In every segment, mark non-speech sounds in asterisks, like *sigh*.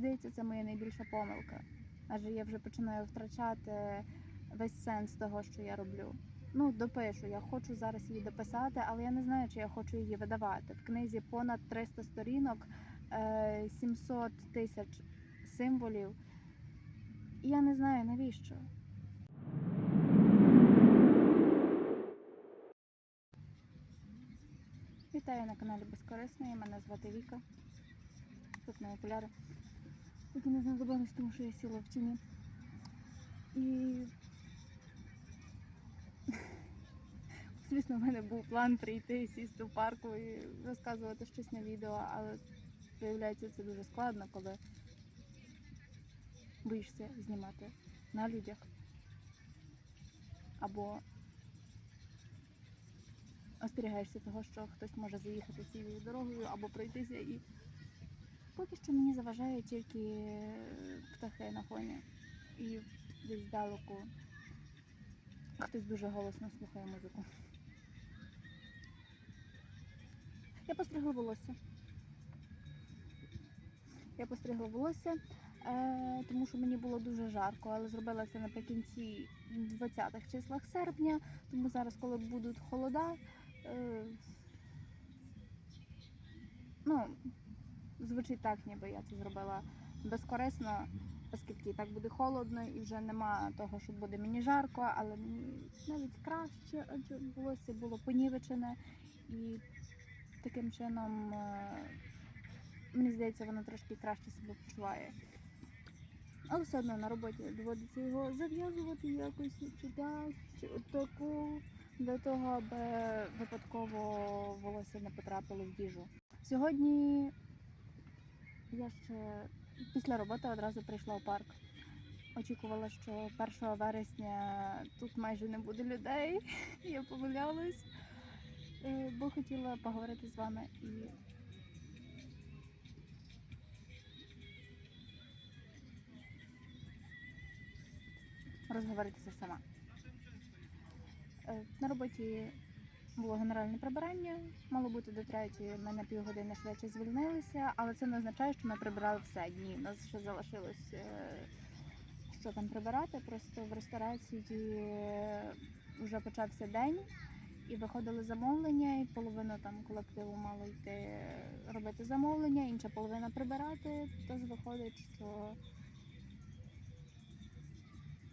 Здається, це моя найбільша помилка. Адже я вже починаю втрачати весь сенс того, що я роблю. Ну, допишу, я хочу зараз її дописати, але я не знаю, чи я хочу її видавати. В книзі понад 300 сторінок, е, 700 тисяч символів. І я не знаю навіщо. Вітаю на каналі Безкорисної. Мене звати Віка. Тут мої окуляри. Які не знадобились, тому що я сіла в тіні. І *laughs* звісно, в мене був план прийти, сісти в парку і розказувати щось на відео, але виявляється, це дуже складно, коли боїшся знімати на людях. Або остерігаєшся того, що хтось може заїхати цією дорогою або пройтися і поки що мені заважає тільки птахи на фоні. І десь здалеку хтось дуже голосно слухає музику. Я постригла волосся. Я постригла волосся, е, тому що мені було дуже жарко, але зробила це наприкінці 20-х числах серпня, тому зараз, коли будуть холода, е, ну, звучить так, ніби я це зробила безкорисно, оскільки так буде холодно і вже нема того, що буде мені жарко, але мені навіть краще, адже волосся було понівечене і таким чином, е, мені здається, воно трошки краще себе почуває. Але все одно на роботі доводиться його зав'язувати якось чи так, чи для того, аби випадково волосся не потрапило в їжу. Сьогодні я ще після роботи одразу прийшла в парк. Очікувала, що 1 вересня тут майже не буде людей. *laughs* Я помилялась, Е, бо хотіла поговорити з вами і. Розговоритися сама. Е, На роботі було генеральне прибирання, мало бути до третьої, ми на півгодини швидше звільнилися, але це не означає, що ми прибирали все. Ні, у нас ще залишилось е, що там прибирати. Просто в ресторації е, вже почався день і виходили замовлення, і половина там колективу мало йти робити замовлення, інша половина прибирати. Тож виходить, що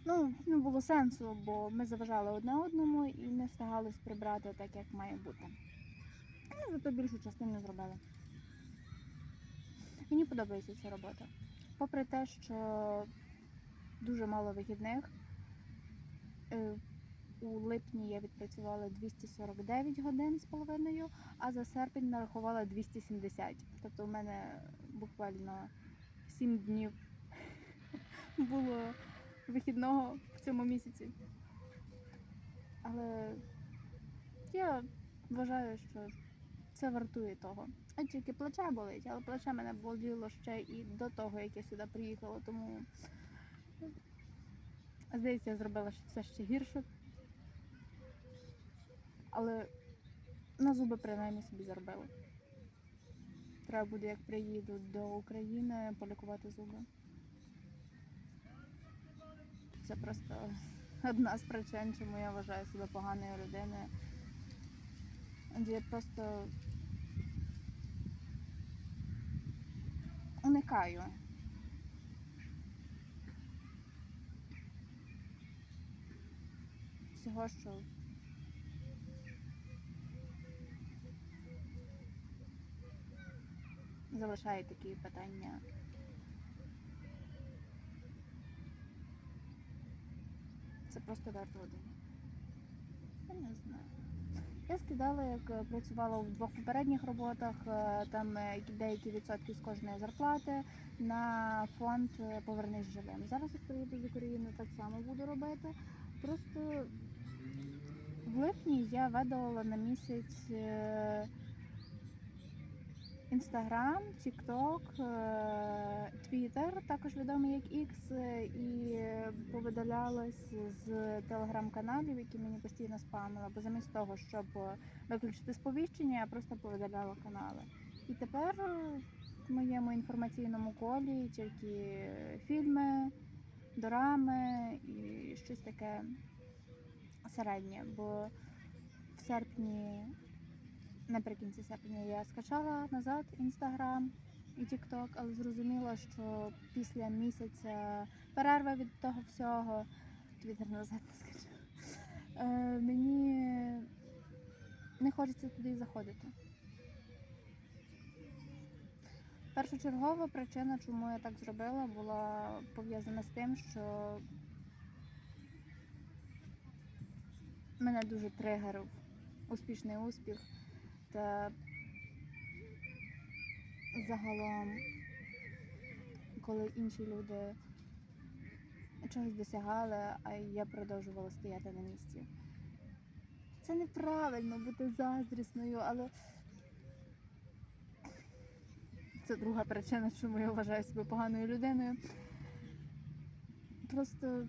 ну, не було сенсу, бо ми заважали одне одному і не встигали прибрати так, як має бути. Ну, зато більшу частину зробили. Мені подобається ця робота. Попри те, що дуже мало вихідних. е, У липні я відпрацювала 249 годин з половиною, а за серпень нарахувала 270. Тобто у мене буквально 7 днів *laughs* було вихідного в цьому місяці. Але я вважаю, що це вартує того. А тільки плече болить, але плече мене боліло ще і до того, як я сюди приїхала, тому здається, я зробила все ще гірше. Але на зуби принаймні собі заробила. Треба буде, як приїду до України, полікувати зуби. Це просто одна з причин, чому я вважаю себе поганою людиною. Я просто уникаю. Всього, що залишає такі питання. Це просто варто один. Я не знаю. Я скидала, як е, працювала в двох попередніх роботах, е, там е, деякі відсотки з кожної зарплати на фонд Повернись живим. Зараз, як приїду з України, так само буду робити. Просто в липні я видалила на місяць Інстаграм, Тікток, Твіттер, також відомий як X, е, і повидалялась з телеграм-каналів, які мені постійно спамили, бо замість того, щоб виключити сповіщення, я просто повидаляла канали. І тепер в моєму інформаційному колі тільки фільми, дорами і щось таке середнє. Бо в серпні, наприкінці серпня, я скачала назад інстаграм і Тікток, але зрозуміла, що після місяця перерви від того всього, твіттер назад не скачала, е, мені не хочеться туди заходити. Першочергова причина, чому я так зробила, була пов'язана з тим, що мене дуже тригерив успішний успіх загалом, коли інші люди чогось досягали, а я продовжувала стояти на місці. Це неправильно бути заздрісною, але це друга причина, чому я вважаю себе поганою людиною. Просто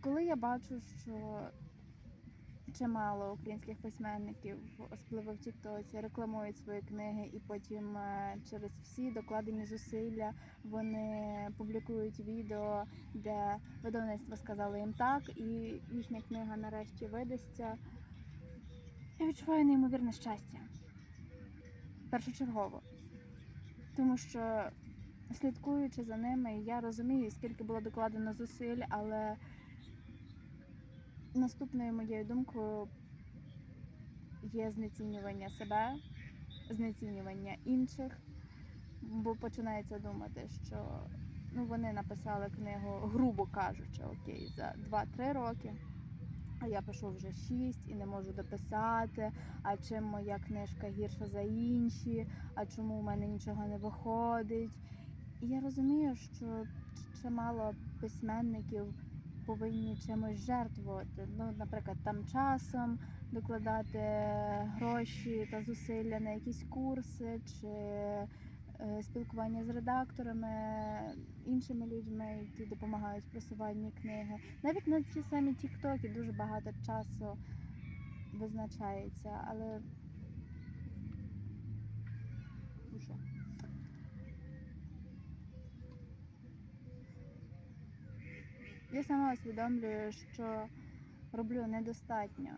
коли я бачу, що чимало українських письменників, особливо в Тіктоці, рекламують свої книги, і потім е, через всі докладені зусилля вони публікують відео, де видавництво сказали їм так, і їхня книга нарешті видасться. Я відчуваю неймовірне щастя. Першочергово. Тому що слідкуючи за ними, я розумію, скільки було докладено зусиль, але наступною моєю думкою є знецінювання себе, знецінювання інших, бо починається думати, що ну, вони написали книгу, грубо кажучи, окей, за 2-3 роки. А я пишу вже 6 і не можу дописати. А чим моя книжка гірша за інші, а чому у мене нічого не виходить. І я розумію, що чимало письменників повинні чимось жертвувати. Ну, наприклад, там часом докладати гроші та зусилля на якісь курси чи е, спілкування з редакторами, іншими людьми, які допомагають в просуванні книги. Навіть на ті самі тіктоки дуже багато часу визначається, але Уже. Я сама усвідомлюю, що роблю недостатньо.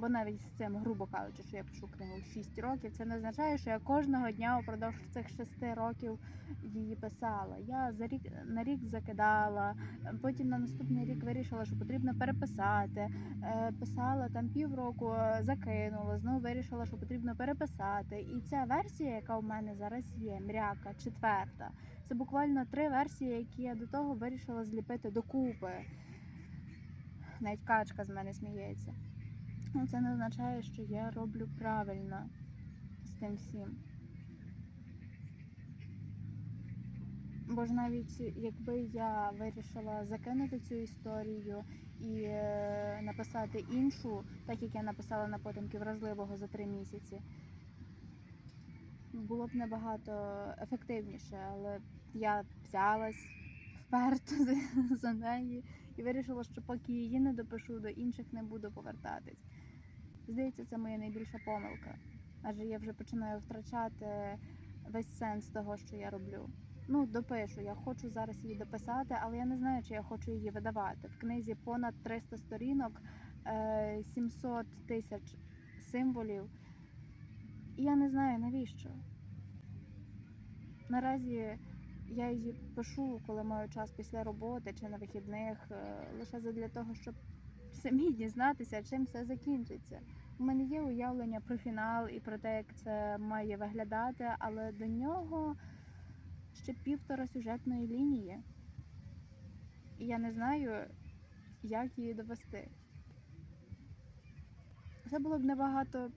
Бо навіть з цим, грубо кажучи, що я пишу книгу 6 років, це не означає, що я кожного дня упродовж цих 6 років її писала. Я за рік на рік закидала, потім на наступний рік вирішила, що потрібно переписати. Е, Писала там півроку, е, закинула, знову вирішила, що потрібно переписати. І ця версія, яка в мене зараз є, мряка, четверта, це буквально три версії, які я до того вирішила зліпити докупи. Навіть качка з мене сміється. Ну, Це не означає, що я роблю правильно з тим всім. Бо ж навіть якби я вирішила закинути цю історію і е, написати іншу, так як я написала на потемки вразливого за три місяці, було б набагато ефективніше, але я взялась вперто *laughs* за, за неї і вирішила, що поки її не допишу, до інших не буду повертатись. Здається, це моя найбільша помилка. Адже я вже починаю втрачати весь сенс того, що я роблю. Ну, допишу, я хочу зараз її дописати, але я не знаю, чи я хочу її видавати. В книзі понад 300 сторінок, е, 700 тисяч символів. І я не знаю навіщо. Наразі я її пишу, коли маю час після роботи чи на вихідних, е, лише задля того, щоб самі дізнатися, чим все закінчиться. У мене є уявлення про фінал і про те, як це має виглядати, але до нього ще півтора сюжетної лінії. І я не знаю, як її довести. Це було б набагато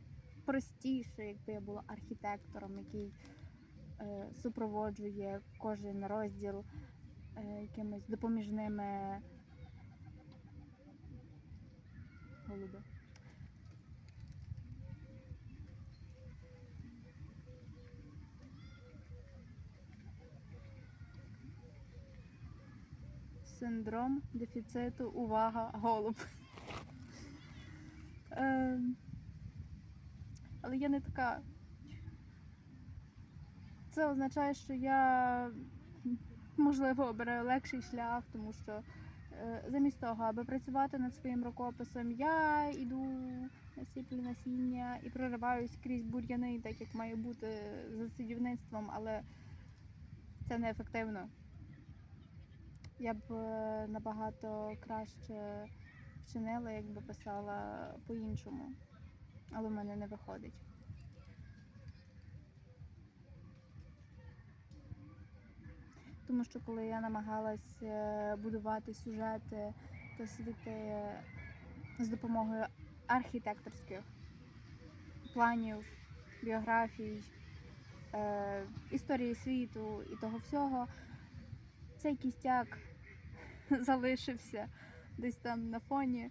простіше, якби я була архітектором, який супроводжує кожен розділ е, якимись допоміжними голуби. Синдром дефіциту, увага, голуб. Ем, Але я не така. Це означає, що я можливо обираю легший шлях, тому що е, замість того, аби працювати над своїм рукописом, я йду насіплю насіння і прориваюсь крізь бур'яни, так як має бути за садівництвом, але це неефективно. Я б е, набагато краще вчинила, якби писала по-іншому, але в мене не виходить. Тому що коли я намагалась е, будувати сюжети та світи з допомогою архітекторських планів, біографій, е, історії світу і того всього, цей кістяк *laughs* залишився десь там на фоні,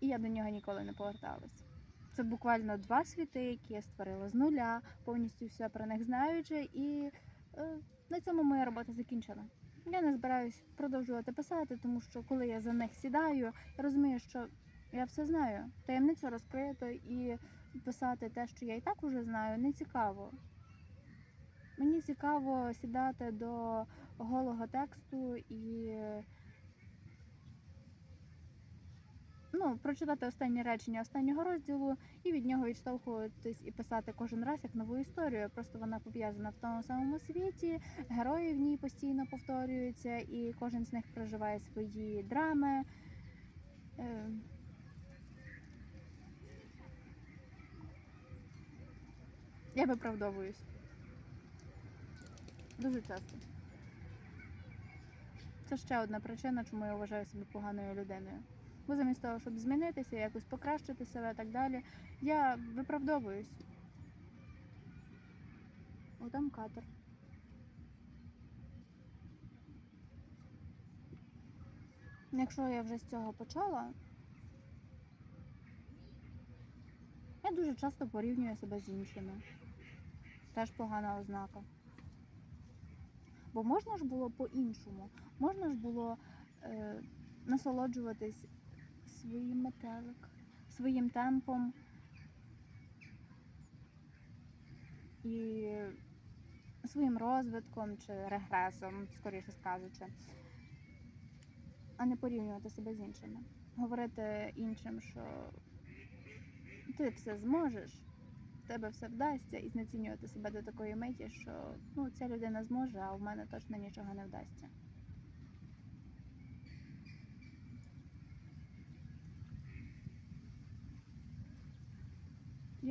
і я до нього ніколи не поверталась. Це буквально два світи, які я створила з нуля, повністю все про них знаючи, і на цьому моя робота закінчена. Я не збираюсь продовжувати писати, тому що коли я за них сідаю, я розумію, що я все знаю. Таємницю розкрито і писати те, що я і так уже знаю, не цікаво. Мені цікаво сідати до голого тексту і ну, прочитати останні речення останнього розділу і від нього відштовхуватись і писати кожен раз як нову історію. Просто вона пов'язана в тому самому світі, герої в ній постійно повторюються, і кожен з них проживає свої драми. Е, Я виправдовуюсь. Дуже часто. Це ще одна причина, чому я вважаю себе поганою людиною. Бо замість того, щоб змінитися, якось покращити себе і так далі, я виправдовуюсь. О, там катер. Якщо я вже з цього почала, я дуже часто порівнюю себе з іншими. Теж погана ознака. Бо можна ж було по-іншому. Можна ж було е, насолоджуватись своїм метелик, своїм темпом і своїм розвитком чи регресом, скоріше скажучи, а не порівнювати себе з іншими. Говорити іншим, що ти все зможеш, в тебе все вдасться, і знецінювати себе до такої миті, що ну, ця людина зможе, а в мене точно нічого не вдасться.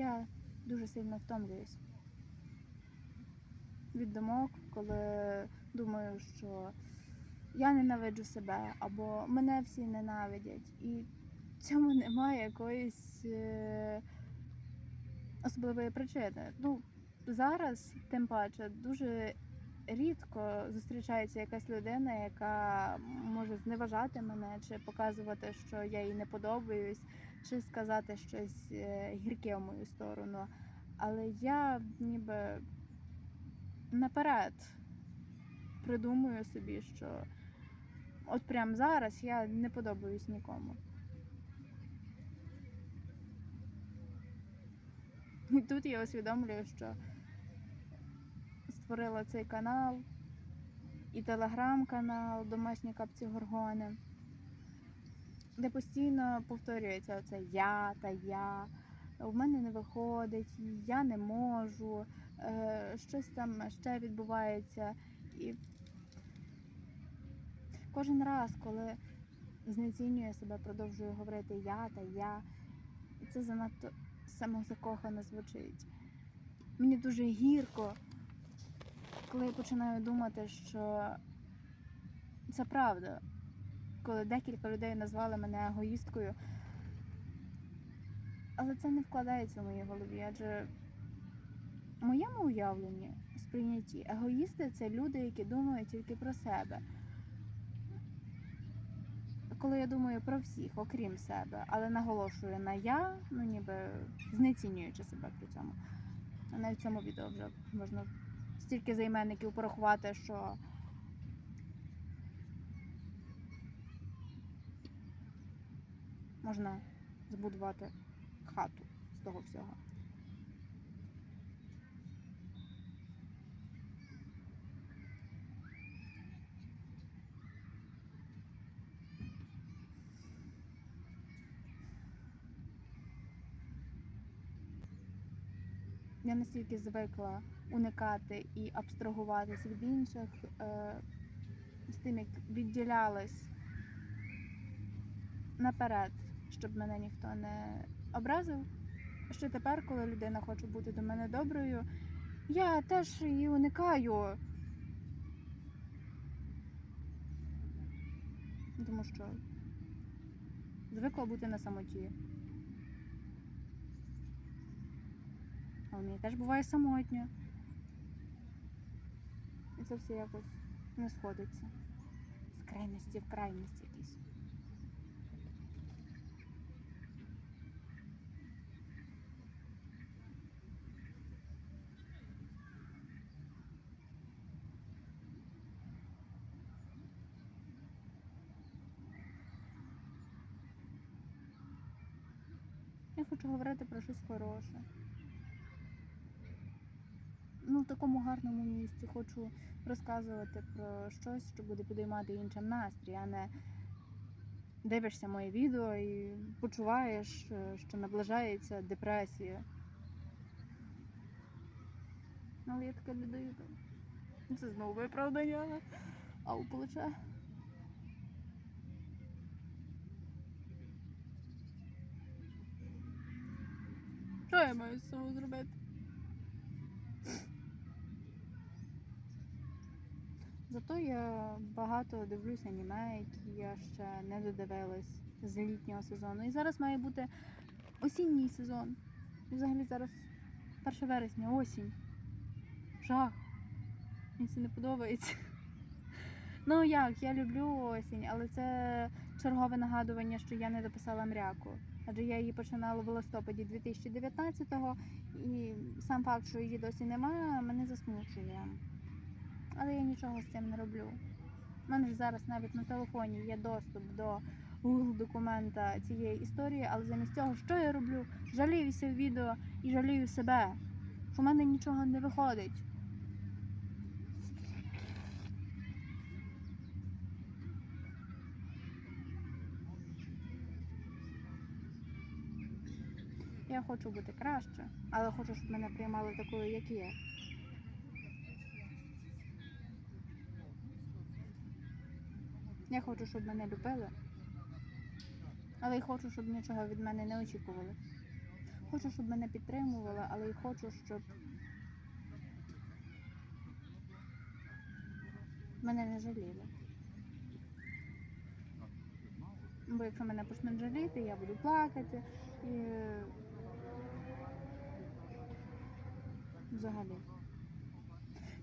Я дуже сильно втомлююсь від думок, коли думаю, що я ненавиджу себе або мене всі ненавидять. І цьому немає якоїсь е, особливої причини. Ну, зараз, тим паче, дуже рідко зустрічається якась людина, яка може зневажати мене, чи показувати, що я їй не подобаюсь, чи сказати щось е, гірке в мою сторону. Але я ніби наперед придумую собі, що от прямо зараз я не подобаюсь нікому. І тут я усвідомлюю, що створила цей канал і телеграм-канал Домашні капці Горгони, де постійно повторюється оце я та я. У мене не виходить, я не можу, е, щось там ще відбувається. І кожен раз, коли знецінюю себе, продовжую говорити я та я, і це занадто самозакохано звучить. Мені дуже гірко, коли я починаю думати, що це правда. Коли декілька людей назвали мене егоїсткою. Але це не вкладається в моїй голові, адже в моєму уявленні, сприйнятті, егоїсти це люди, які думають тільки про себе. Коли я думаю про всіх, окрім себе, але наголошую на я, ну ніби знецінюючи себе при цьому. Навіть в цьому відео вже можна стільки займенників порахувати, що. Можна збудувати хату з того всього. Я настільки звикла уникати і абстрагуватись від інших е, з тим, як відділялась наперед, щоб мене ніхто не образив. Що тепер, коли людина хоче бути до мене доброю, я теж її уникаю. Тому що звикла бути на самоті. Але мені теж буває самотньо. І це все якось не сходиться. З крайності в крайність якісь. Я хочу говорити про щось хороше. Ну, в такому гарному місці хочу розказувати про щось, що буде підіймати іншим настрій, а не дивишся моє відео і почуваєш, е, що наближається депресія. Але я така людина. Це знову виправдання. А у плече. Що я маю з цього зробити? Зато я багато дивлюсь аніме, які я ще не додивилась з літнього сезону. І зараз має бути осінній сезон. І взагалі зараз 1 вересня, осінь. Жах. Мені це не подобається. *laughs* Ну як, я люблю осінь, але це чергове нагадування, що я не дописала мряку. Адже я її починала в листопаді 2019-го, і сам факт, що її досі немає, мене засмучує. Але я нічого з цим не роблю. У мене ж зараз навіть на телефоні є доступ до Google документа цієї історії, але замість цього, що я роблю? Жаліюся в відео і жалію себе, що в мене нічого не виходить. Я хочу бути краще, але хочу, щоб мене приймали такою, як є. Я хочу, щоб мене любили, але й хочу, щоб нічого від мене не очікували. Хочу, щоб мене підтримували, але й хочу, щоб мене не жаліли. Бо якщо мене почнуть жаліти, я буду плакати і взагалі.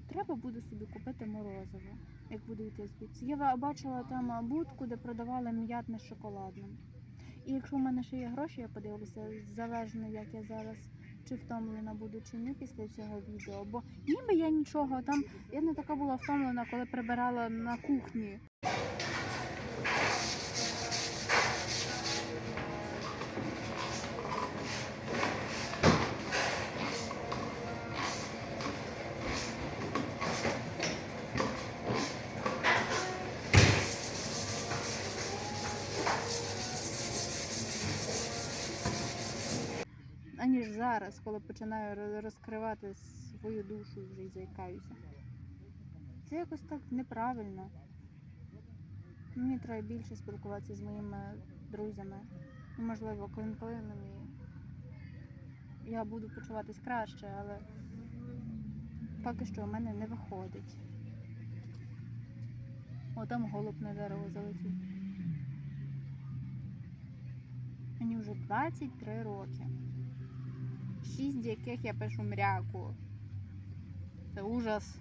Треба буде собі купити морозиво, як буду йти звідси. Я бачила там будку, де продавали м'ятне з шоколадним. І якщо в мене ще є гроші, я подивлюся, залежно як я зараз чи втомлена буду, чи ні після цього відео. Бо ніби я нічого там, я не така була втомлена, коли прибирала на кухні. Аніж зараз, коли починаю розкривати свою душу вже й заїкаюся. Це якось так неправильно. Мені треба більше спілкуватися з моїми друзями. І, можливо, клин клином і я буду почуватись краще, але поки що в мене не виходить. О, там голуб на дерево залетів. Мені вже 23 роки. Шість з яких я пишу мряку. Це ужас,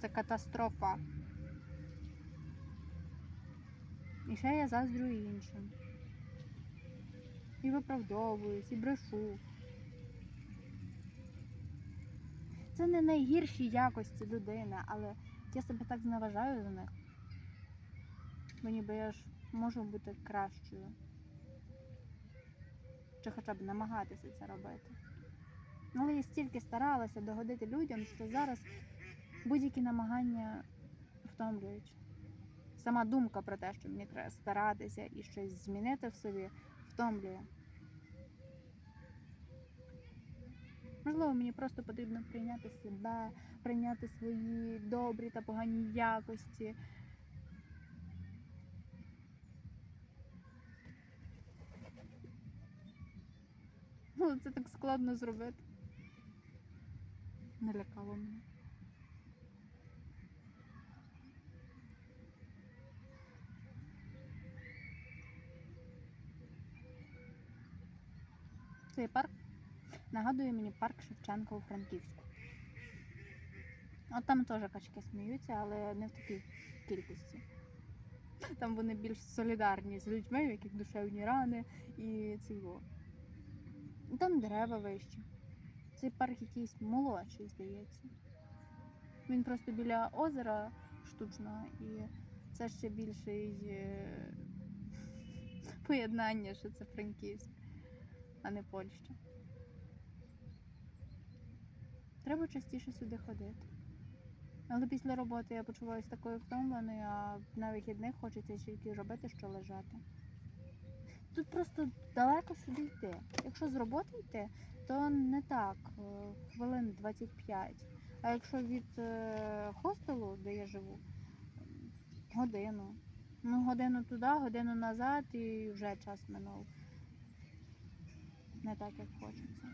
це катастрофа. І ще я заздрю іншим. І виправдовуюсь, і брешу. Це не найгірші якості людини, але я себе так зневажаю за них. Бо ніби я ж можу бути кращою. Чи хоча б намагатися це робити. Але я стільки старалася догодити людям, що зараз будь-які намагання втомлюють. Сама думка про те, що мені треба старатися і щось змінити в собі, втомлює. Можливо, мені просто потрібно прийняти себе, прийняти свої добрі та погані якості. Ну, це так складно зробити. Налякало мене. Цей парк нагадує мені парк Шевченка у Франківську. От там теж качки сміються, але не в такій кількості. Там вони більш солідарні з людьми, у яких душевні рани і цього. Там дерева вищі. Цей парк якийсь молодший, здається. Він просто біля озера штучного, і це ще більший е, *laughs* поєднання, що це Франківськ, а не Польща. Треба частіше сюди ходити. Але після роботи я почуваюся такою втомленою, а на вихідних хочеться тільки робити, що лежати. Тут просто далеко сюди йти. Якщо з роботи йти, то не так, е, хвилин 25. А якщо від е, хостелу, де я живу, годину. Ну, годину туди, годину назад і вже час минув. Не так, як хочеться.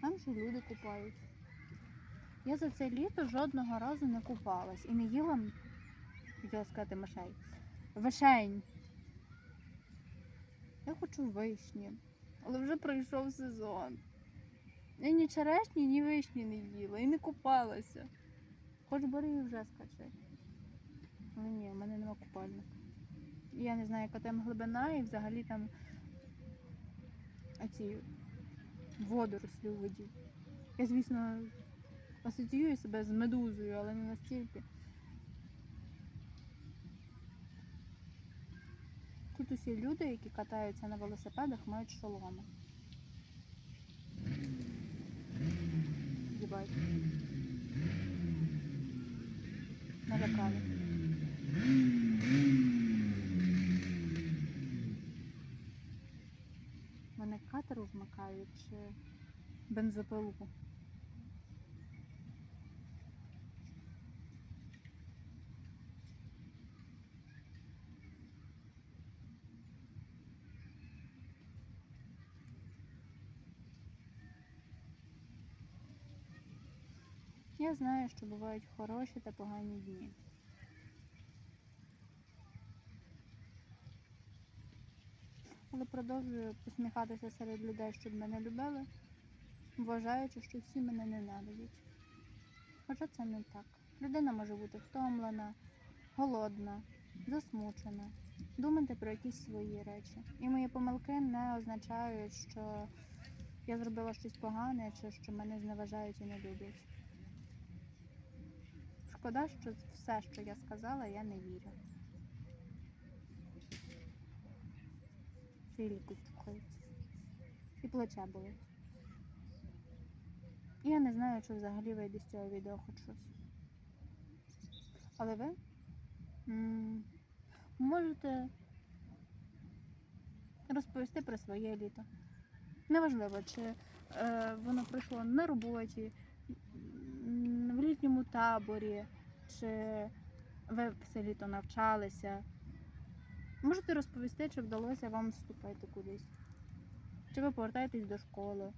Там ще люди купаються. Я за це літо жодного разу не купалась і не їла, хотіла сказати мишей, вишень. Я хочу вишні, але вже пройшов сезон. Я ні черешні, ні вишні не їла і не купалася. Хоч бери і вже скачи. Але ні, в мене нема купальника. Я не знаю, яка там глибина, і взагалі там оці водорослі у воді. Я, звісно, асоціюю себе з медузою, але не настільки. Тут усі люди, які катаються на велосипедах, мають шоломи. Їбать. Налякали. Мене катеру вмикають чи бензопилу. Я знаю, що бувають хороші та погані дні. Але продовжую посміхатися серед людей, щоб мене любили, вважаючи, що всі мене ненавидять. Хоча це не так. Людина може бути втомлена, голодна, засмучена, думати про якісь свої речі. І мої помилки не означають, що я зробила щось погане, чи що мене зневажають і не люблять. Шкода, що все, що я сказала, я не вірю. Ліки чухаються. І плече болить. І я не знаю, чи взагалі вийде з цього відео хоч щось. Але ви можете розповісти про своє літо. Неважливо, чи е, воно пройшло на роботі, літньому таборі, чи ви все літо навчалися. Можете розповісти, чи вдалося вам вступити кудись, чи ви повертаєтесь до школи,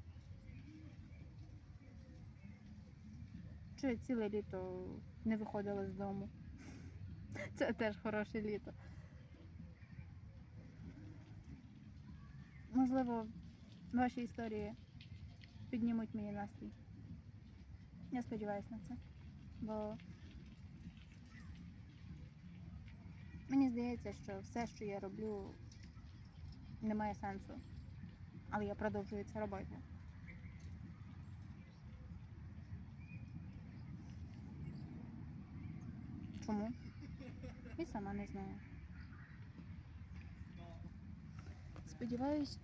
чи ціле літо не виходили з дому. Це теж хороше літо. Можливо, ваші історії піднімуть мені настрій. Я сподіваюся на це. Бо мені здається, що все, що я роблю, не має сенсу. Але я продовжую це робити. Чому? І сама не знаю. Сподіваюсь,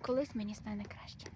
колись мені стане краще.